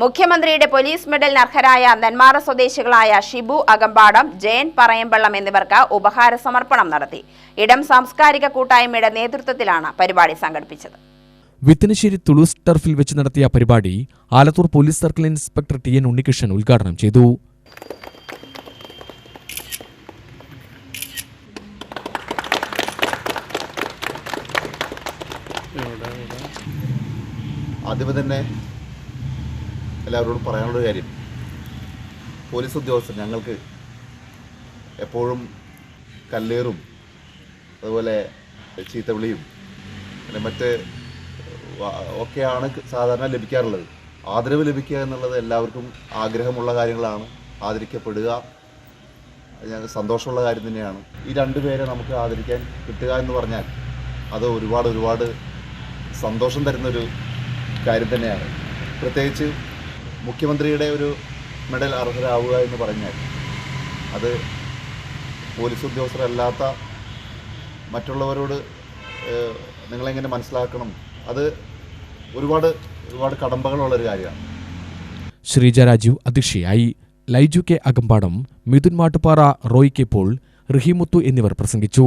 മുഖ്യമന്ത്രിയുടെ പോലീസ് മെഡലിന് അർഹരായ നെന്മാറ സ്വദേശികളായ ഷിബു അകമ്പാടം ജയൻ പറയമ്പള്ളം എന്നിവർക്ക് ഉപഹാര സമർപ്പണം നടത്തി. ഇടം സാംസ്കാരിക കൂട്ടായ്മയുടെ നേതൃത്വത്തിലാണ് പരിപാടി സംഘടിപ്പിച്ചത്. വിത്തനശ്ശേരി തുളൂസ് ടർഫിൽ വെച്ച് നടത്തിയ പരിപാടി Alathur police circle inspector T N Unnikrishnan ഉദ്ഘാടനം ചെയ്തു. ആദ്യമേ തന്നെ എല്ലാവരോടും പറയാനുള്ളൊരു കാര്യം. പോലീസ് ഉദ്യോഗസ്ഥർ ഞങ്ങൾക്ക് എപ്പോഴും കല്ലേറും അതുപോലെ ചീത്തവിളിയും പിന്നെ മറ്റ് ഒക്കെയാണ് സാധാരണ ലഭിക്കാറുള്ളത്. ആദരവ് ലഭിക്കുക എന്നുള്ളത് എല്ലാവർക്കും ആഗ്രഹമുള്ള കാര്യങ്ങളാണ്. ആദരിക്കപ്പെടുക ഞങ്ങൾക്ക് സന്തോഷമുള്ള കാര്യം തന്നെയാണ്. ഈ രണ്ട് പേരെ നമുക്ക് ആദരിക്കാൻ കിട്ടുക എന്ന് പറഞ്ഞാൽ അത് ഒരുപാട് ഒരുപാട് സന്തോഷം തരുന്നൊരു കാര്യം തന്നെയാണ്. പ്രത്യേകിച്ച് മുഖ്യമന്ത്രിയുടെ ഒരു മെഡൽ അർഹരാവുക എന്ന് പറഞ്ഞാൽ അത് പോലീസ് ഉദ്യോഗസ്ഥരല്ലാത്ത മറ്റുള്ളവരോട് നിങ്ങളെങ്ങനെ മനസ്സിലാക്കണം? അത് ഒരുപാട് ഒരുപാട് കടമ്പകളുള്ളൊരു കാര്യമാണ്. ശ്രീജ രാജീവ് അധ്യക്ഷയായി ലൈജു കെ അകമ്പാടം മിഥുൻ മാട്ടുപാറ റോയ് കെ പോൾ റഹീമുത്തു എന്നിവർ പ്രസംഗിച്ചു.